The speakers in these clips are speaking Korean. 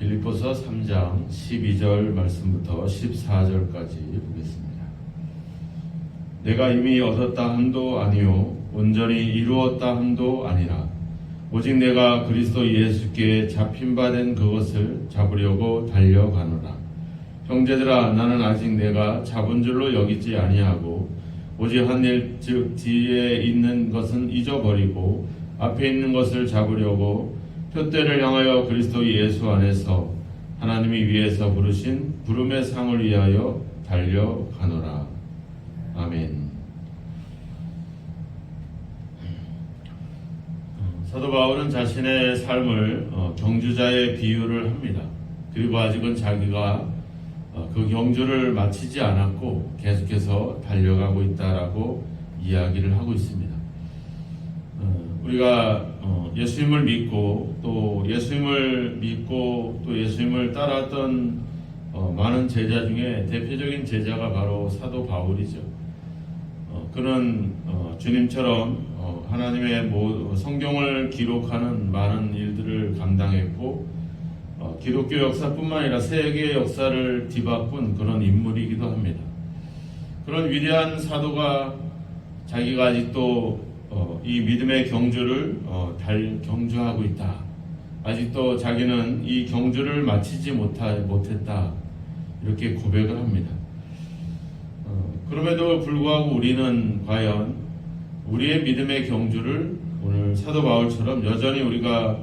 빌립보서 3장 12절 말씀부터 14절까지 보겠습니다. 내가 이미 얻었다 함도 아니요 온전히 이루었다 함도 아니라 오직 내가 그리스도 예수께 잡힌 바 된 그것을 잡으려고 달려가노라. 형제들아 나는 아직 내가 잡은 줄로 여기지 아니하고 오직 한일 즉 뒤에 있는 것은 잊어버리고 앞에 있는 것을 잡으려고 표대를 향하여 그리스도 예수 안에서 하나님이 위에서 부르신 부름의 상을 위하여 달려가노라. 아멘. 사도 바울은 자신의 삶을 어, 경주자의 비유를 합니다. 그리고 아직은 자기가 어, 그 경주를 마치지 않았고 계속해서 달려가고 있다라고 이야기를 하고 있습니다. 어, 우리가 어, 예수님을 믿고 또 예수님을 믿고 또 예수님을 따랐던 어, 많은 제자 중에 대표적인 제자가 바로 사도 바울이죠. 어, 그는 어, 주님처럼 어, 하나님의 모- 성경을 기록하는 많은 일들을 감당했고 어, 기독교 역사뿐만 아니라 세계 역사를 뒤바꾼 그런 인물이기도 합니다. 그런 위대한 사도가 자기가 아직도 어, 이 믿음의 경주를 어, 달 경주하고 있다. 아직도 자기는 이 경주를 마치지 못하, 못했다. 이렇게 고백을 합니다. 어, 그럼에도 불구하고 우리는 과연 우리의 믿음의 경주를 오늘 사도 바울처럼 여전히 우리가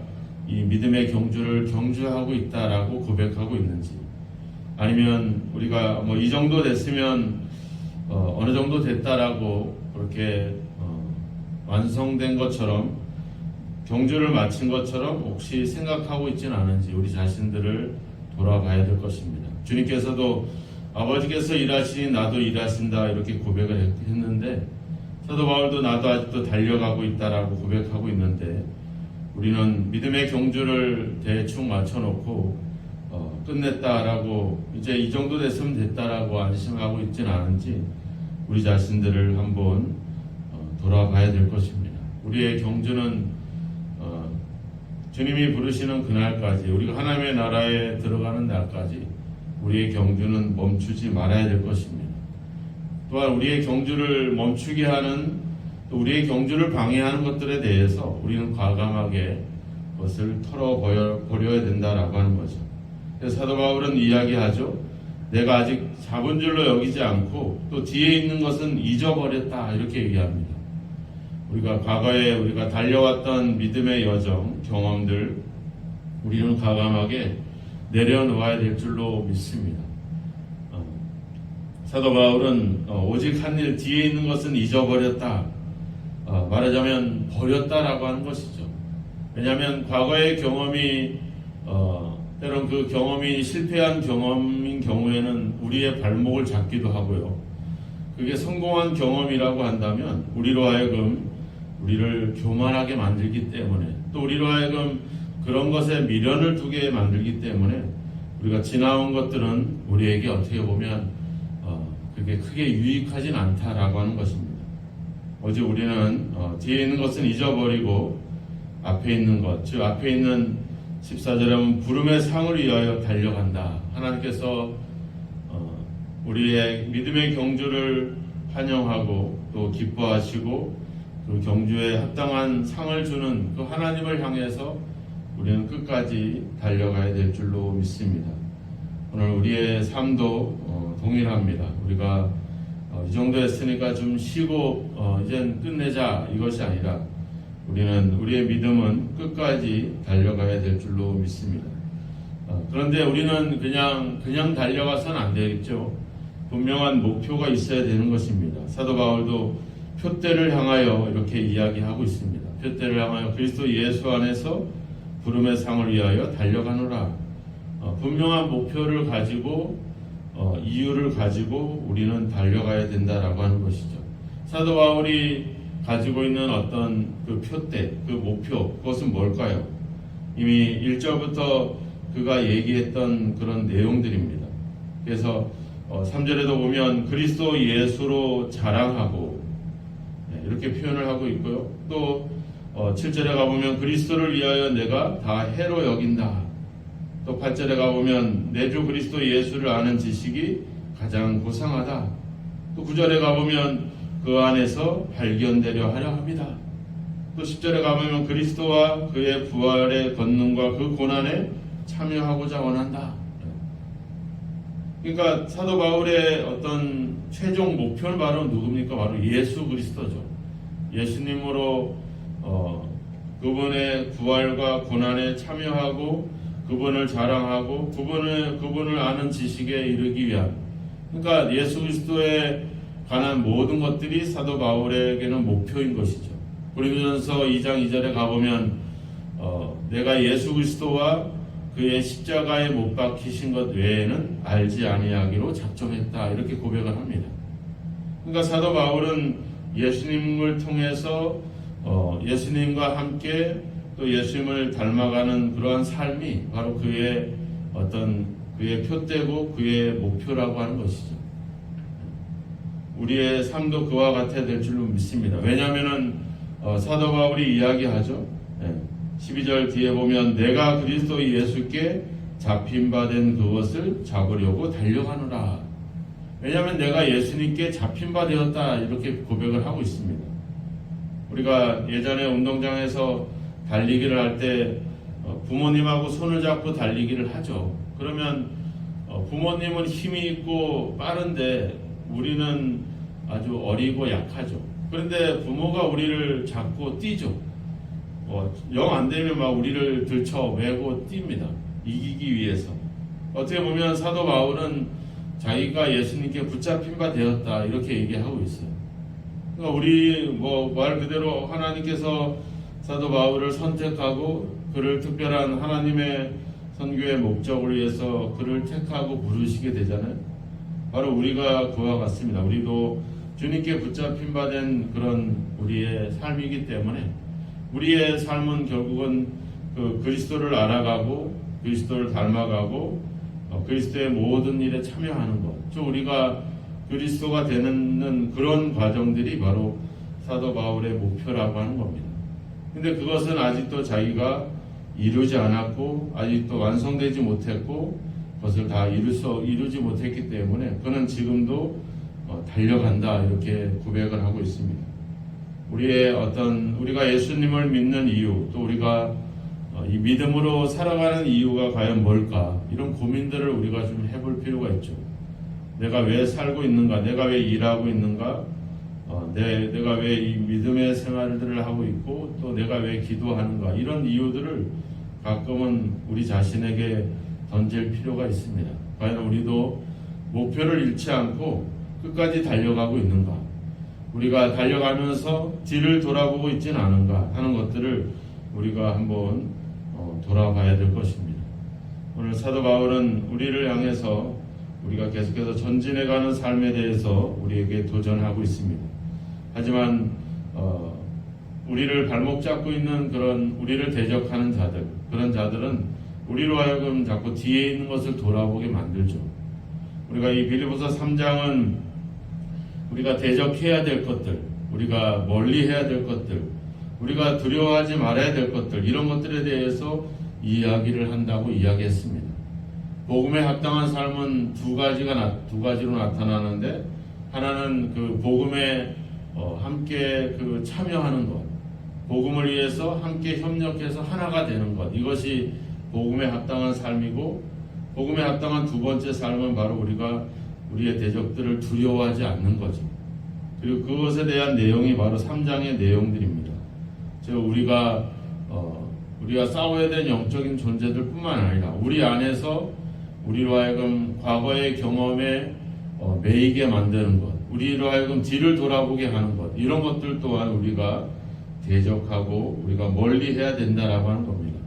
이 믿음의 경주를 경주하고 있다라고 고백하고 있는지 아니면 우리가 뭐 이 정도 됐으면 어, 느 정도 됐다라고 그렇게 어, 완성된 것처럼 경주를 마친 것처럼 혹시 생각하고 있지는 않은지 우리 자신들을 돌아봐야 될 것입니다. 주님께서도 아버지께서 일하시니 나도 일하신다 이렇게 고백을 했- 했는데 사도 바울도 나도 아직도 달려가고 있다라고 고백하고 있는데 우리는 믿음의 경주를 대충 맞춰놓고 어, 끝냈다라고 이제 이 정도 됐으면 됐다라고 안심하고 있지는 않은지 우리 자신들을 한번 어, 돌아봐야 될 것입니다. 우리의 경주는 어, 주님이 부르시는 그날까지 우리가 하나님의 나라에 들어가는 날까지 우리의 경주는 멈추지 말아야 될 것입니다. 또한 우리의 경주를 멈추게 하는 또 우리의 경주를 방해하는 것들에 대해서 우리는 과감하게 그것을 털어버려야 된다라고 하는 거죠. 사도 바울은 이야기하죠. 내가 아직 잡은 줄로 여기지 않고 또 뒤에 있는 것은 잊어버렸다 이렇게 얘기합니다. 우리가 과거에 우리가 달려왔던 믿음의 여정, 경험들 우리는 과감하게 내려놓아야 될 줄로 믿습니다. 어, 사도 바울은 어, 오직 한 일 뒤에 있는 것은 잊어버렸다. 어, 말하자면 버렸다라고 하는 것이죠. 왜냐하면 과거의 경험이 어, 때론 그 경험이 실패한 경험인 경우에는 우리의 발목을 잡기도 하고요. 그게 성공한 경험이라고 한다면 우리로 하여금 우리를 교만하게 만들기 때문에 또 우리로 하여금 그런 것에 미련을 두게 만들기 때문에 우리가 지나온 것들은 우리에게 어떻게 보면 어, 그게 크게 유익하진 않다라고 하는 것입니다. 오직 우리는 어, 뒤에 있는 것은 잊어버리고 앞에 있는 것, 즉 앞에 있는 14절에 보면 부름의 상을 위하여 달려간다. 하나님께서 어, 우리의 믿음의 경주를 환영하고 또 기뻐하시고 그 경주에 합당한 상을 주는 그 하나님을 향해서 우리는 끝까지 달려가야 될 줄로 믿습니다. 오늘 우리의 삶도 어, 동일합니다. 우리가 어, 이 정도 했으니까 좀 쉬고 어, 이젠 끝내자 이것이 아니라 우리는 우리의 믿음은 끝까지 달려가야 될 줄로 믿습니다. 어, 그런데 우리는 그냥 그냥 달려가서는 안 되겠죠. 분명한 목표가 있어야 되는 것입니다. 사도 바울도 표대를 향하여 이렇게 이야기하고 있습니다. 표대를 향하여 그리스도 예수 안에서 부름의 상을 위하여 달려가노라. 어, 분명한 목표를 가지고 어, 이유를 가지고 우리는 달려가야 된다라고 하는 것이죠. 사도 바울이 가지고 있는 어떤 그 표대, 그 목표, 그것은 뭘까요? 이미 1절부터 그가 얘기했던 그런 내용들입니다. 그래서 어, 3절에도 보면 그리스도 예수로 자랑하고 네, 이렇게 표현을 하고 있고요. 또 어, 7절에 가보면 그리스도를 위하여 내가 다 해로 여긴다. 또 8절에 가보면 내 주 그리스도 예수를 아는 지식이 가장 고상하다. 또 9절에 가보면 그 안에서 발견되려 하려 합니다. 또 10절에 가보면 그리스도와 그의 부활의 권능과 그 고난에 참여하고자 원한다. 그러니까 사도 바울의 어떤 최종 목표는 바로 누굽니까? 바로 예수 그리스도죠. 예수님으로 어, 그분의 부활과 고난에 참여하고 그분을 자랑하고 그분을 그분을 아는 지식에 이르기 위한 그러니까 예수 그리스도에 관한 모든 것들이 사도 바울에게는 목표인 것이죠. 고린도전서 2장 2절에 가보면 어, 내가 예수 그리스도와 그의 십자가에 못 박히신 것 외에는 알지 아니하기로 작정했다 이렇게 고백을 합니다. 그러니까 사도 바울은 예수님을 통해서 어, 예수님과 함께 또 예수님을 닮아가는 그러한 삶이 바로 그의 어떤 그의 표대고 그의 목표라고 하는 것이죠. 우리의 삶도 그와 같아야 될 줄로 믿습니다. 왜냐하면은 어, 사도 바울이 이야기하죠. 예, 12절 뒤에 보면 내가 그리스도 예수께 잡힌 바 된 그것을 잡으려고 달려가노라. 왜냐하면 내가 예수님께 잡힌 바 되었다 이렇게 고백을 하고 있습니다. 우리가 예전에 운동장에서 달리기를 할때 어, 부모님하고 손을 잡고 달리기를 하죠. 그러면 어, 부모님은 힘이 있고 빠른데 우리는 아주 어리고 약하죠. 그런데 부모가 우리를 잡고 뛰죠. 어, 영안 되면 막 우리를 들쳐 매고 뜁니다. 이기기 위해서. 어떻게 보면 사도 바울은 자기가 예수님께 붙잡힌 바 되었다 이렇게 얘기하고 있어요. 그러니까 우리 뭐 말 그대로 하나님께서 사도 바울을 선택하고 그를 특별한 하나님의 선교의 목적을 위해서 그를 택하고 부르시게 되잖아요. 바로 우리가 그와 같습니다. 우리도 주님께 붙잡힌 바 된 그런 우리의 삶이기 때문에 우리의 삶은 결국은 그 그리스도를 알아가고 그리스도를 닮아가고 어, 그리스도의 모든 일에 참여하는 것. 저 우리가 그리스도가 되는 그런 과정들이 바로 사도 바울의 목표라고 하는 겁니다. 근데 그것은 아직도 자기가 이루지 않았고 아직도 완성되지 못했고 그것을 다 이룰 수 이루지 못했기 때문에 그는 지금도 어, 달려간다 이렇게 고백을 하고 있습니다. 우리의 어떤 우리가 예수님을 믿는 이유 또 우리가 어, 이 믿음으로 살아가는 이유가 과연 뭘까 이런 고민들을 우리가 좀 해볼 필요가 있죠. 내가 왜 살고 있는가? 내가 왜 일하고 있는가? 어, 내, 내가 왜 이 믿음의 생활들을 하고 있고 또 내가 왜 기도하는가? 이런 이유들을 가끔은 우리 자신에게 던질 필요가 있습니다. 과연 우리도 목표를 잃지 않고 끝까지 달려가고 있는가? 우리가 달려가면서 뒤를 돌아보고 있지는 않은가 하는 것들을 우리가 한번 어, 돌아봐야 될 것입니다. 오늘 사도 바울은 우리를 향해서 우리가 계속해서 전진해가는 삶에 대해서 우리에게 도전하고 있습니다. 하지만 어, 우리를 발목 잡고 있는 그런 우리를 대적하는 자들 그런 자들은 우리로 하여금 자꾸 뒤에 있는 것을 돌아보게 만들죠. 우리가 이 빌리보서 3장은 우리가 대적해야 될 것들, 우리가 멀리 해야 될 것들, 우리가 두려워하지 말아야 될 것들 이런 것들에 대해서 이야기를 한다고 이야기했습니다. 복음에 합당한 삶은 두 가지가 나, 두 가지로 나타나는데 하나는 그 복음에 어, 함께 그 참여하는 것, 복음을 위해서 함께 협력해서 하나가 되는 것 이것이 복음에 합당한 삶이고 복음에 합당한 두 번째 삶은 바로 우리가 우리의 대적들을 두려워하지 않는 거죠. 그리고 그것에 대한 내용이 바로 3장의 내용들입니다. 즉 우리가 어, 우리가 싸워야 되는 영적인 존재들뿐만 아니라 우리 안에서 우리로 하여금 과거의 경험에 어, 매이게 만드는 것, 우리로 하여금 뒤를 돌아보게 하는 것 이런 것들 또한 우리가 대적하고 우리가 멀리 해야 된다라고 하는 겁니다.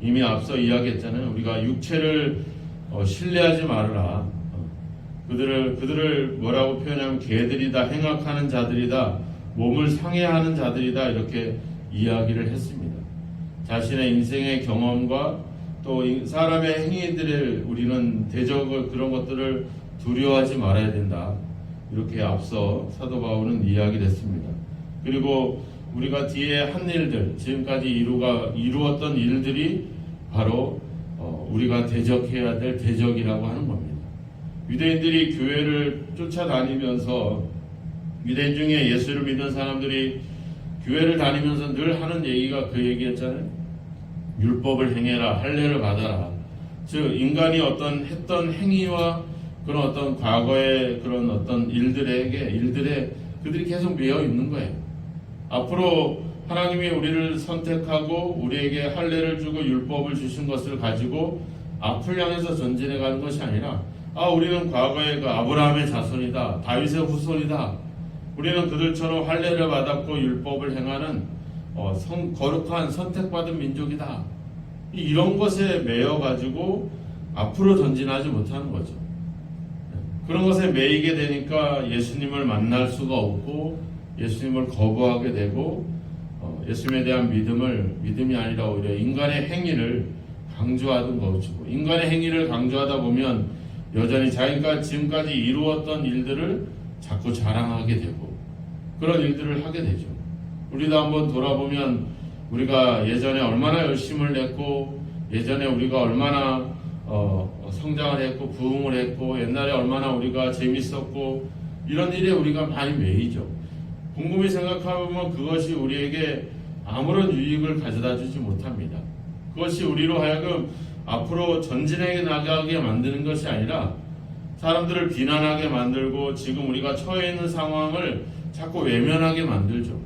이미 앞서 이야기했잖아요. 우리가 육체를 어, 신뢰하지 말아라. 어, 그들을 그들을 뭐라고 표현하면 개들이다, 행악하는 자들이다, 몸을 상해하는 자들이다 이렇게 이야기를 했습니다. 자신의 인생의 경험과 또이 사람의 행위들을 우리는 대적을 그런 것들을 두려워하지 말아야 된다. 이렇게 앞서 사도 바울은 이야기를 했습니다. 그리고 우리가 뒤에 한 일들, 지금까지 이루가, 이루었던 일들이 바로 어, 우리가 대적해야 될 대적이라고 하는 겁니다. 유대인들이 교회를 쫓아다니면서 유대인 중에 예수를 믿는 사람들이 교회를 다니면서 늘 하는 얘기가 그 얘기였잖아요. 율법을 행해라, 할례를 받아라. 즉 인간이 어떤 했던 행위와 그런 어떤 과거의 그런 어떤 일들에게 일들에 그들이 계속 매여 있는 거예요. 앞으로 하나님이 우리를 선택하고 우리에게 할례를 주고 율법을 주신 것을 가지고 앞을 향해서 전진해 가는 것이 아니라 아 우리는 과거의 그 아브라함의 자손이다 다윗의 후손이다 우리는 그들처럼 할례를 받았고 율법을 행하는 어, 성, 거룩한 선택받은 민족이다. 이- 이런 것에 매여 가지고 앞으로 전진하지 못하는 거죠. 그런 것에 매이게 되니까 예수님을 만날 수가 없고 예수님을 거부하게 되고 어, 예수님에 대한 믿음을 믿음이 아니라 오히려 인간의 행위를 강조하던 것이고 인간의 행위를 강조하다 보면 여전히 자기가 지금까지 이루었던 일들을 자꾸 자랑하게 되고 그런 일들을 하게 되죠. 우리도 한번 돌아보면 우리가 예전에 얼마나 열심을 냈고 예전에 우리가 얼마나 어, 성장을 했고 부흥을 했고 옛날에 얼마나 우리가 재밌었고 이런 일에 우리가 많이 매이죠. 곰곰이 생각하면 그것이 우리에게 아무런 유익을 가져다 주지 못합니다. 그것이 우리로 하여금 앞으로 전진해 나가게 만드는 것이 아니라 사람들을 비난하게 만들고 지금 우리가 처해 있는 상황을 자꾸 외면하게 만들죠.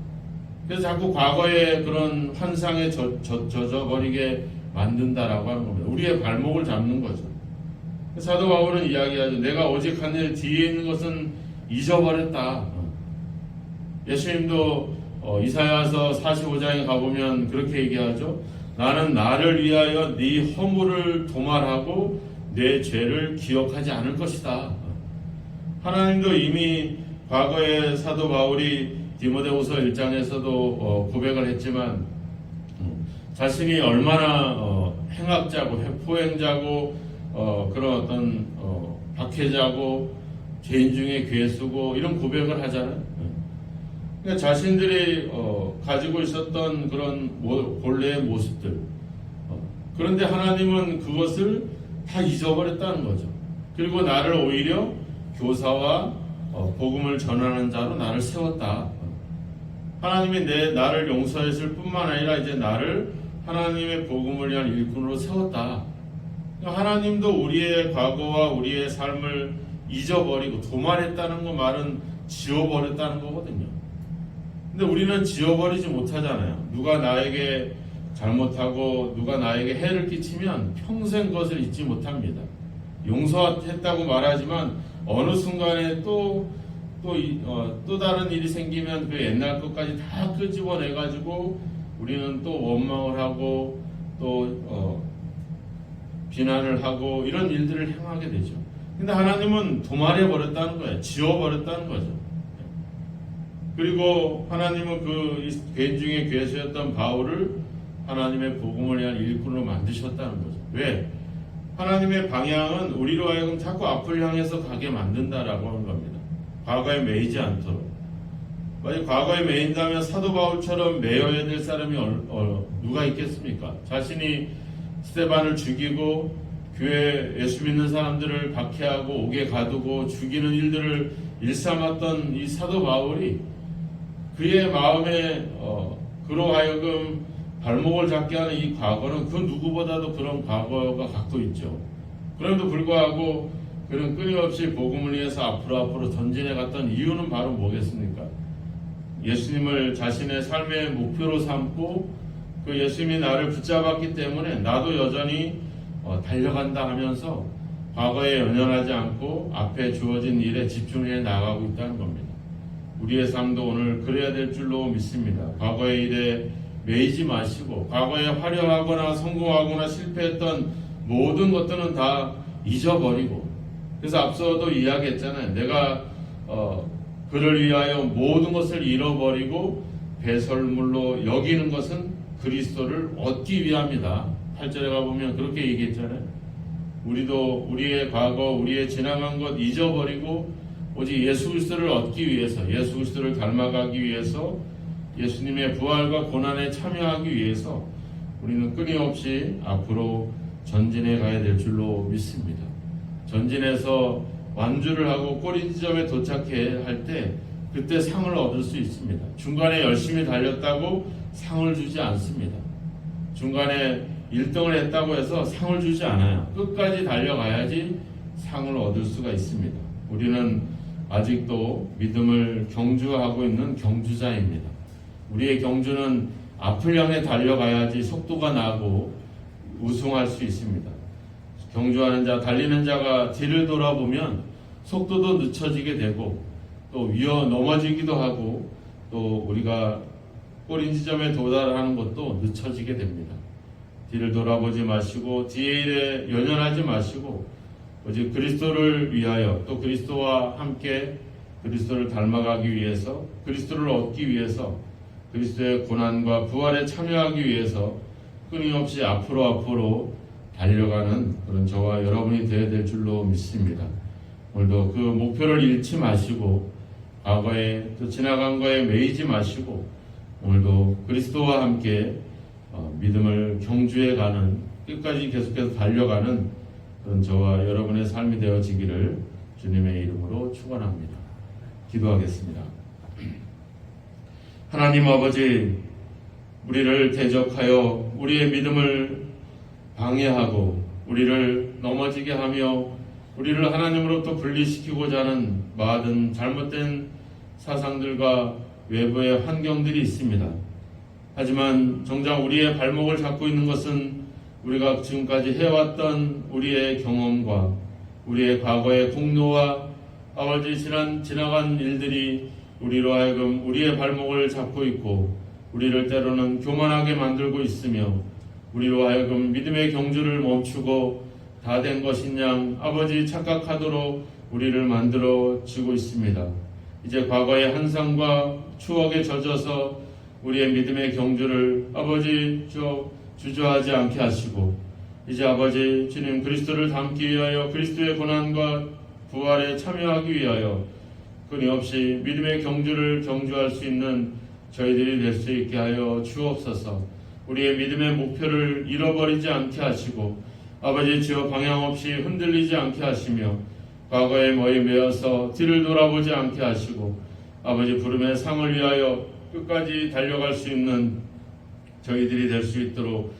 그래서 자꾸 과거의 그런 환상에 젖, 젖, 젖어버리게 만든다라고 하는 겁니다. 우리의 발목을 잡는 거죠. 사도 바울은 이야기하죠. 내가 오직 하늘 뒤에 있는 것은 잊어버렸다. 예수님도 어, 이사야서 45장에 가보면 그렇게 얘기하죠. 나는 나를 위하여 네 허물을 도말하고 내 죄를 기억하지 않을 것이다. 하나님도 이미 과거에 사도 바울이 디모데후서 1장에서도 어, 고백을 했지만 음, 자신이 얼마나 어, 행악자고 포행자고 어, 그런 어떤 어, 박해자고 죄인 중에 괴수고 이런 고백을 하잖아요. 그러니까 자신들이 어, 가지고 있었던 그런 모, 본래의 모습들. 어, 그런데 하나님은 그것을 다 잊어버렸다는 거죠. 그리고 나를 오히려 교사와 어, 복음을 전하는 자로 나를 세웠다. 하나님이 내 나를 용서했을 뿐만 아니라 이제 나를 하나님의 복음을 위한 일꾼으로 세웠다. 하나님도 우리의 과거와 우리의 삶을 잊어버리고 도말했다는 거 말은 지워버렸다는 거거든요. 근데 우리는 지워버리지 못하잖아요. 누가 나에게 잘못하고 누가 나에게 해를 끼치면 평생 그것을 잊지 못합니다. 용서했다고 말하지만 어느 순간에 또, 또, 이- 어, 또 다른 일이 생기면 그 옛날 것까지 다 끄집어내가지고 우리는 또 원망을 하고 또, 어, 비난을 하고 이런 일들을 행하게 되죠. 근데 하나님은 도말해 버렸다는 거예요. 지워 버렸다는 거죠. 그리고 하나님은 그 괴인 중에 괴수였던 바울을 하나님의 복음을 위한 일꾼으로 만드셨다는 거죠. 왜? 하나님의 방향은 우리로 하여금 자꾸 앞을 향해서 가게 만든다라고 하는 겁니다. 과거에 매이지 않도록. 만약 과거에 매인다면 사도 바울처럼 매여야 될 사람이 얼- 어, 누가 있겠습니까? 자신이 스테반을 죽이고 교회 예수 믿는 사람들을 박해하고 옥에 가두고 죽이는 일들을 일삼았던 이 사도 바울이 그의 마음에 어, 그로 하여금 발목을 잡게 하는 이 과거는 그 누구보다도 그런 과거가 갖고 있죠. 그럼에도 불구하고 그는 끊임없이 복음을 위해서 앞으로 앞으로 전진해 갔던 이유는 바로 뭐겠습니까? 예수님을 자신의 삶의 목표로 삼고 그 예수님이 나를 붙잡았기 때문에 나도 여전히 어, 달려간다 하면서 과거에 연연하지 않고 앞에 주어진 일에 집중해 나가고 있다는 겁니다. 우리의 삶도 오늘 그래야 될 줄로 믿습니다. 과거의 일에 매이지 마시고 과거에 화려하거나 성공하거나 실패했던 모든 것들은 다 잊어버리고 그래서 앞서도 이야기했잖아요. 내가 어, 그를 위하여 모든 것을 잃어버리고 배설물로 여기는 것은 그리스도를 얻기 위함이다. 8절에 가보면 그렇게 얘기했잖아요. 우리도 우리의 과거, 우리의 지나간 것 잊어버리고 오직 예수 그리스도를 얻기 위해서, 예수 그리스도를 닮아가기 위해서, 예수님의 부활과 고난에 참여하기 위해서 우리는 끊임없이 앞으로 전진해 가야 될 줄로 믿습니다. 전진해서 완주를 하고 꼬리 지점에 도착해 할 때 그때 상을 얻을 수 있습니다. 중간에 열심히 달렸다고 상을 주지 않습니다. 중간에 1등을 했다고 해서 상을 주지 않아요. 끝까지 달려가야지 상을 얻을 수가 있습니다. 우리는 아직도 믿음을 경주하고 있는 경주자입니다. 우리의 경주는 앞을 향해 달려가야지 속도가 나고 우승할 수 있습니다. 경주하는 자, 달리는 자가 뒤를 돌아보면 속도도 늦춰지게 되고 또 위어 넘어지기도 하고 또 우리가 꼬리 지점에 도달하는 것도 늦춰지게 됩니다. 뒤를 돌아보지 마시고 뒤에 일에 연연하지 마시고 오직 그리스도를 위하여 또 그리스도와 함께 그리스도를 닮아가기 위해서 그리스도를 얻기 위해서 그리스도의 고난과 부활에 참여하기 위해서 끊임없이 앞으로 앞으로 달려가는 그런 저와 여러분이 되어야 될 줄로 믿습니다. 오늘도 그 목표를 잃지 마시고 과거에 또 지나간 거에 매이지 마시고 오늘도 그리스도와 함께 어, 믿음을 경주해 가는 끝까지 계속해서 달려가는 그런 저와 여러분의 삶이 되어지기를 주님의 이름으로 축원합니다. 기도하겠습니다. 하나님 아버지 우리를 대적하여 우리의 믿음을 방해하고 우리를 넘어지게 하며 우리를 하나님으로부터 분리시키고자 하는 많은 잘못된 사상들과 외부의 환경들이 있습니다. 하지만 정작 우리의 발목을 잡고 있는 것은 우리가 지금까지 해왔던 우리의 경험과 우리의 과거의 공로와 아버지 지난 지나간 일들이 우리로 하여금 우리의 발목을 잡고 있고 우리를 때로는 교만하게 만들고 있으며 우리로 하여금 믿음의 경주를 멈추고 다 된 것이냐 아버지 착각하도록 우리를 만들어 지고 있습니다. 이제 과거의 한상과 추억에 젖어서 우리의 믿음의 경주를 아버지 저 주저하지 않게 하시고 이제 아버지 주님 그리스도를 닮기 위하여 그리스도의 고난과 부활에 참여하기 위하여 끊임없이 믿음의 경주를 경주할 수 있는 저희들이 될 수 있게 하여 주옵소서. 우리의 믿음의 목표를 잃어버리지 않게 하시고 아버지 지어 방향 없이 흔들리지 않게 하시며 과거의 머리 메어서 뒤를 돌아보지 않게 하시고 아버지 부름의 상을 위하여 끝까지 달려갈 수 있는 저희들이 될 수 있도록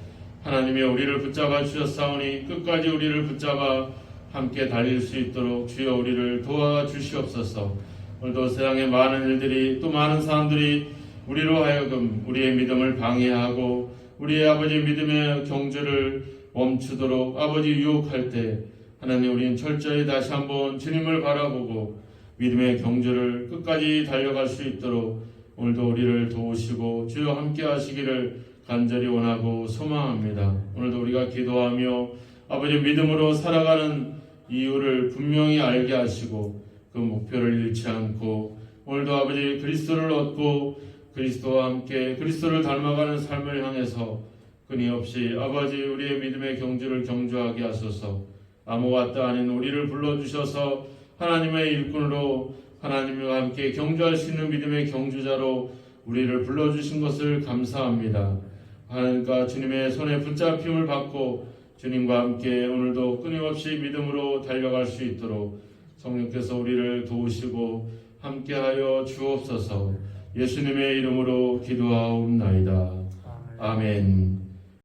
하나님이 우리를 붙잡아 주셨사오니 끝까지 우리를 붙잡아 함께 달릴 수 있도록 주여 우리를 도와주시옵소서. 오늘도 세상의 많은 일들이 또 많은 사람들이 우리로 하여금 우리의 믿음을 방해하고 우리의 아버지 믿음의 경주를 멈추도록 아버지 유혹할 때 하나님 우리는 철저히 다시 한번 주님을 바라보고 믿음의 경주를 끝까지 달려갈 수 있도록 오늘도 우리를 도우시고 주여 함께 하시기를 간절히 원하고 소망합니다. 오늘도 우리가 기도하며 아버지 믿음으로 살아가는 이유를 분명히 알게 하시고 그 목표를 잃지 않고 오늘도 아버지 그리스도를 얻고 그리스도와 함께 그리스도를 닮아가는 삶을 향해서 끊임없이 아버지 우리의 믿음의 경주를 경주하게 하소서 아무것도 아닌 우리를 불러주셔서 하나님의 일꾼으로 하나님과 함께 경주할 수 있는 믿음의 경주자로 우리를 불러주신 것을 감사합니다. 하나님과 주님의 손에 붙잡힘을 받고 주님과 함께 오늘도 끊임없이 믿음으로 달려갈 수 있도록 성령께서 우리를 도우시고 함께하여 주옵소서 예수님의 이름으로 기도하옵나이다. 아멘.